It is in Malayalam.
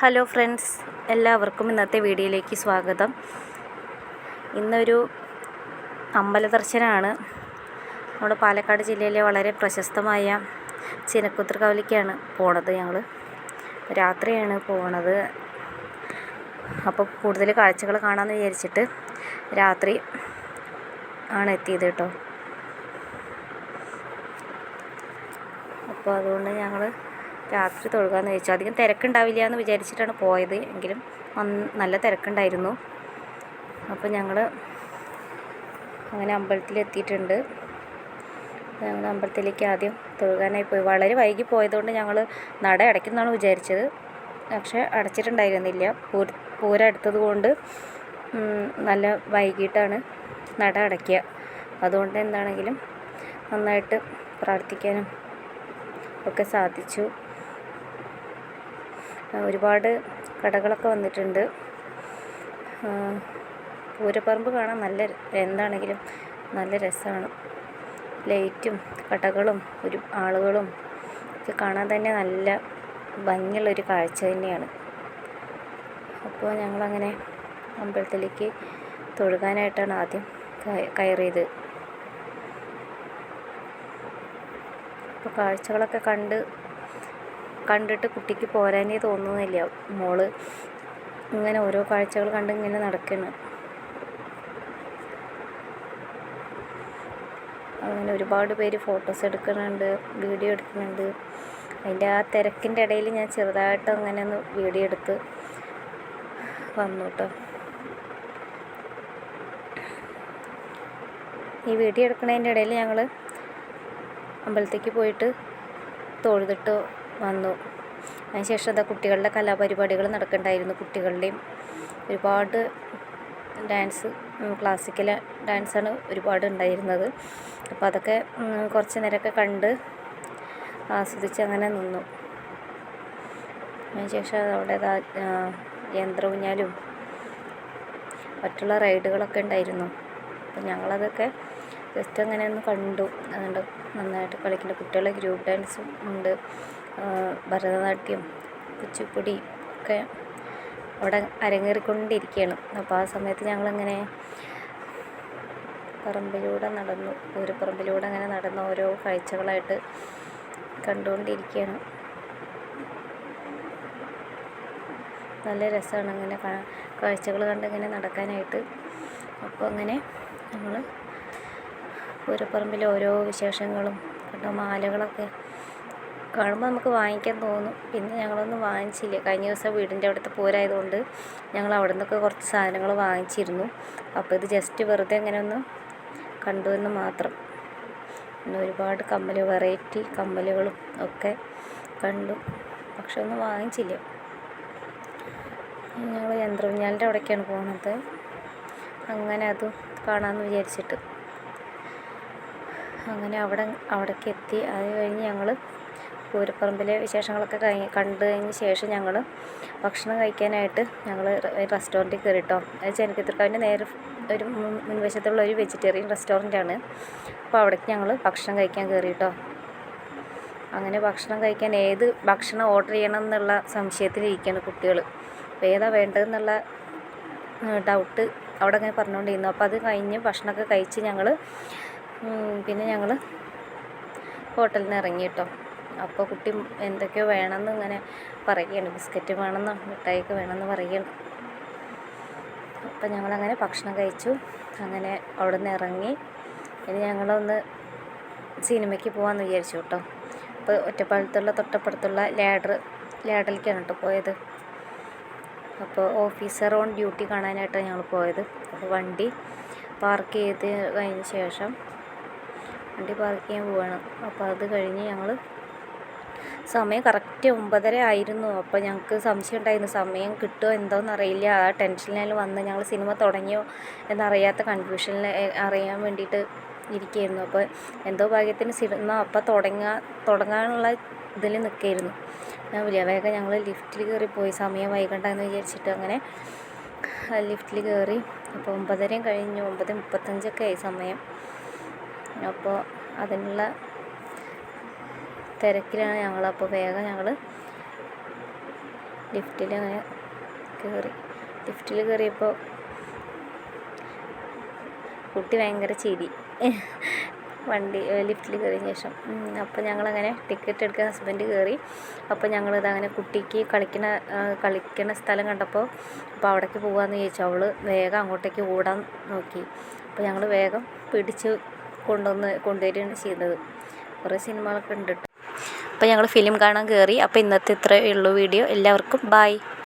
ഹലോ ഫ്രണ്ട്സ് എല്ലാവർക്കും ഇന്നത്തെ വീഡിയോയിലേക്ക് സ്വാഗതം. ഇന്നൊരു അമ്പല ദർശനമാണ് നമ്മുടെ പാലക്കാട് ജില്ലയിലെ വളരെ പ്രശസ്തമായ ചിനക്കുത്രക്കാവിലേക്കാണ് പോണത് ഞങ്ങൾ രാത്രിയാണ് പോണത്. അപ്പോൾ കൂടുതൽ കാഴ്ചകൾ കാണാമെന്ന് വിചാരിച്ചിട്ട് രാത്രി ആണ് എത്തിയത് കേട്ടോ. അപ്പോൾ അതുകൊണ്ട് ഞങ്ങൾ രാത്രി തൊഴുകാമെന്ന് വെച്ചു അധികം തിരക്കുണ്ടാവില്ല എന്ന് വിചാരിച്ചിട്ടാണ് പോയത്. എങ്കിലും നല്ല തിരക്കുണ്ടായിരുന്നു. അപ്പോൾ ഞങ്ങൾ അങ്ങനെ അമ്പലത്തിൽ എത്തിയിട്ടുണ്ട് ഞങ്ങൾ അമ്പലത്തിലേക്ക് ആദ്യം തൊഴുകാനായി പോയി. വളരെ വൈകി പോയതുകൊണ്ട് ഞങ്ങൾ നട അടയ്ക്കുന്നതാണ് വിചാരിച്ചത്. പക്ഷേ അടച്ചിട്ടുണ്ടായിരുന്നില്ല. പൂര പൂരം കൊണ്ട് നല്ല വൈകിട്ടാണ് നട അടയ്ക്കുക. അതുകൊണ്ട് എന്താണെങ്കിലും നന്നായിട്ട് പ്രാർത്ഥിക്കാനും ഒക്കെ സാധിച്ചു. ഒരുപാട് കടകളൊക്കെ വന്നിട്ടുണ്ട്. പൂരപ്പറമ്പ് കാണാൻ നല്ല എന്താണെങ്കിലും നല്ല രസമാണ്. ലൈറ്റും കടകളും ഒരു ആളുകളും ഒക്കെ കാണാൻ തന്നെ നല്ല ഭംഗിയുള്ളൊരു കാഴ്ച തന്നെയാണ്. അപ്പോൾ ഞങ്ങളങ്ങനെ അമ്പലത്തിലേക്ക് തൊഴുകാനായിട്ടാണ് ആദ്യം കയറിയത്. അപ്പോൾ കാഴ്ചകളൊക്കെ കണ്ട് കണ്ടിട്ട് കുട്ടിക്ക് പോരാനേ തോന്നുന്നില്ല. മോൾ ഇങ്ങനെ ഓരോ കാഴ്ചകൾ കണ്ട് ഇങ്ങനെ നടക്കണ്. അങ്ങനെ ഒരുപാട് പേര് ഫോട്ടോസ് എടുക്കുന്നുണ്ട് വീഡിയോ എടുക്കുന്നുണ്ട്. അതിന്റെ ആ തിരക്കിന്റെ ഇടയിൽ ഞാൻ ചെറുതായിട്ട് അങ്ങനെ ഒന്ന് വീഡിയോ എടുത്ത് വന്നു കേട്ടോ ഈ വീഡിയോ എടുക്കുന്നതിന്റെ ഇടയിൽ ഞങ്ങൾ അമ്പലത്തേക്ക് പോയിട്ട് തൊഴുതിട്ട് വന്നു. അതിനുശേഷം എന്താ കുട്ടികളുടെ കലാപരിപാടികൾ നടക്കുന്നുണ്ടായിരുന്നു കുട്ടികളുടെയും ഒരുപാട് ഡാൻസ് ക്ലാസിക്കൽ ഡാൻസാണ് ഒരുപാട് ഉണ്ടായിരുന്നത്. അപ്പോൾ അതൊക്കെ കുറച്ച് നേരമൊക്കെ കണ്ട് ആസ്വദിച്ച് അങ്ങനെ നിന്നു. അതിനുശേഷം അവിടെ ദാ, ആ, മറ്റുള്ള റൈഡുകളൊക്കെ ഉണ്ടായിരുന്നു. അപ്പോൾ ഞങ്ങളതൊക്കെ ജസ്റ്റ് അങ്ങനെ ഒന്ന് കണ്ടു. അതുകൊണ്ട് നന്നായിട്ട് കളിക്കുന്ന കുട്ടികളെ ഗ്രൂപ്പ് ഡാൻസും ഉണ്ട്. ഭരതനാട്യം കുച്ചിപ്പുടി ഒക്കെ അവിടെ അരങ്ങേറിക്കൊണ്ടിരിക്കുകയാണ്. അപ്പോൾ ആ സമയത്ത് ഞങ്ങളങ്ങനെ പറമ്പിലൂടെ നടന്നു. ഒരു പറമ്പിലൂടെ അങ്ങനെ നടന്ന ഓരോ കാഴ്ചകളായിട്ട് കണ്ടുകൊണ്ടിരിക്കുകയാണ്. നല്ല രസമാണ്. അങ്ങനെ കാഴ്ചകൾ കണ്ടിങ്ങനെ നടക്കാനായിട്ട്. അപ്പോൾ അങ്ങനെ ഞങ്ങൾ പൂരപ്പറമ്പിലെ ഓരോ വിശേഷങ്ങളും കണ്ട മാലകളൊക്കെ കാണുമ്പോൾ നമുക്ക് വാങ്ങിക്കാൻ തോന്നും. പിന്നെ ഞങ്ങളൊന്നും വാങ്ങിച്ചില്ല. കഴിഞ്ഞ ദിവസം വീടിന്റെ അവിടുത്തെ പൂരമായതുകൊണ്ട് ഞങ്ങൾ അവിടെ നിന്നൊക്കെ കുറച്ച് സാധനങ്ങൾ വാങ്ങിച്ചിരുന്നു. അപ്പോൾ ഇത് ജസ്റ്റ് വെറുതെ ഇങ്ങനെ ഒന്ന് കണ്ടു എന്ന് മാത്രം. പിന്നെ ഒരുപാട് കമ്മൽ വെറൈറ്റി കമ്മലുകളും ഒക്കെ കണ്ടു. പക്ഷെ ഒന്നും വാങ്ങിച്ചില്ല. ഞങ്ങൾ യന്ത്രവിഞ്ഞാലിന്റെ അവിടേക്കാണ് പോകുന്നത് അങ്ങനെ അത് കാണാമെന്ന് വിചാരിച്ചിട്ട്. അങ്ങനെ അവിടെ അവിടേക്ക് എത്തി. അത് കഴിഞ്ഞ് ഞങ്ങൾ പൂരപ്പറമ്പിലെ വിശേഷങ്ങളൊക്കെ കഴിഞ്ഞ് കണ്ടു കഴിഞ്ഞ ശേഷം ഞങ്ങൾ ഭക്ഷണം കഴിക്കാനായിട്ട് ഞങ്ങൾ റെസ്റ്റോറന്റിൽ കയറിട്ടോ. അത് ചെനക്കത്തിർക്കാവിന്റെ നേരെ ഒരു മുൻവശത്തുള്ള ഒരു വെജിറ്റേറിയൻ റെസ്റ്റോറന്റാണ് അപ്പോൾ അവിടേക്ക് ഞങ്ങൾ ഭക്ഷണം കഴിക്കാൻ കയറിട്ടോ. അങ്ങനെ ഭക്ഷണം കഴിക്കാൻ ഏത് ഭക്ഷണം ഓർഡർ ചെയ്യണം എന്നുള്ള സംശയത്തിലിരിക്കുകയാണ് കുട്ടികൾ അപ്പോൾ ഏതാ വേണ്ടതെന്നുള്ള ഡൗട്ട് അവിടെ അങ്ങനെ പറഞ്ഞുകൊണ്ടിരുന്നു. അപ്പോൾ അത് കഴിഞ്ഞ് ഭക്ഷണമൊക്കെ കഴിച്ച് ഞങ്ങൾ പിന്നെ ഞങ്ങൾ ഹോട്ടലിൽ നിന്ന് ഇറങ്ങി കേട്ടോ അപ്പോൾ കുട്ടി എന്തൊക്കെയോ വേണമെന്ന് ഇങ്ങനെ പറയുകയാണ്. ബിസ്ക്കറ്റ് വേണമെന്നോ മിഠായിക്ക് വേണമെന്ന് പറയുകയാണ്. അപ്പം ഞങ്ങളങ്ങനെ ഭക്ഷണം കഴിച്ചു. അങ്ങനെ അവിടെ നിന്ന് ഇറങ്ങി. ഇനി ഞങ്ങളൊന്ന് സിനിമയ്ക്ക് പോകാമെന്ന് വിചാരിച്ചു കേട്ടോ. അപ്പോൾ ഒറ്റപ്പാലത്തുള്ള തൊട്ടപ്പുറത്തുള്ള ലാഡർ ലാഡറിലേക്കാണ് കേട്ടോ പോയത്. അപ്പോൾ ഓഫീസർ ഓൺ ഡ്യൂട്ടി കാണാനായിട്ടാണ് ഞങ്ങൾ പോയത്. അപ്പോൾ വണ്ടി പാർക്ക് ചെയ്ത് കഴിഞ്ഞ ശേഷം വണ്ടി പാർക്ക് ചെയ്യാൻ പോവാണ്. അപ്പോൾ അത് കഴിഞ്ഞ് ഞങ്ങൾ സമയം കറക്റ്റ് ഒമ്പതര ആയിരുന്നു. അപ്പോൾ ഞങ്ങൾക്ക് സംശയം ഉണ്ടായിരുന്നു. സമയം കിട്ടുമോ എന്തോന്ന് അറിയില്ല. ആ ടെൻഷനിൽ വന്ന് ഞങ്ങൾ സിനിമ തുടങ്ങിയോ എന്നറിയാത്ത കൺഫ്യൂഷനിൽ അറിയാൻ വേണ്ടിയിട്ട് ഇരിക്കുകയായിരുന്നു അപ്പോൾ എന്തോ ഭാഗ്യത്തിന് സിനിമ അപ്പോൾ തുടങ്ങാ തുടങ്ങാനുള്ള ഇതിൽ നിൽക്കുകയായിരുന്നു ഞാൻ വലിയ വേഗം ഞങ്ങൾ ലിഫ്റ്റിൽ കയറി പോയി. സമയം വൈകണ്ടെന്ന് വിചാരിച്ചിട്ട് അങ്ങനെ ലിഫ്റ്റിൽ കയറി അപ്പോൾ ഒമ്പതരയും കഴിഞ്ഞു. ഒമ്പത് മുപ്പത്തഞ്ചൊക്കെ ആയി സമയം. അപ്പോൾ അതിനുള്ള തിരക്കിലാണ് ഞങ്ങൾ. അപ്പോൾ വേഗം ഞങ്ങൾ ലിഫ്റ്റിൽ അങ്ങനെ കയറി. ലിഫ്റ്റിൽ കയറിയപ്പോൾ കുട്ടി ഭയങ്കര ചിരി. വണ്ടി ലിഫ്റ്റിൽ കയറിയ ശേഷം. അപ്പോൾ ഞങ്ങളങ്ങനെ ടിക്കറ്റ് എടുക്കാൻ ഹസ്ബൻഡ് കയറി. അപ്പോൾ ഞങ്ങളിത് അങ്ങനെ കുട്ടിക്ക് കളിക്കണ കളിക്കണ സ്ഥലം കണ്ടപ്പോൾ അപ്പോൾ അവിടേക്ക് പോകാമെന്ന് ചോദിച്ചു അവൾ വേഗം അങ്ങോട്ടേക്ക് ഓടാൻ നോക്കി. അപ്പോൾ ഞങ്ങൾ വേഗം പിടിച്ച് കൊണ്ടുവന്ന് കൊണ്ടുവരികയാണ് ചെയ്തത് കുറേ സിനിമകളൊക്കെ ഉണ്ട്. അപ്പോൾ ഞങ്ങൾ ഫിലിം കാണാൻ കയറി. അപ്പോൾ ഇന്നത്തെ ഇത്രയേ ഉള്ളൂ വീഡിയോ. എല്ലാവർക്കും ബായ്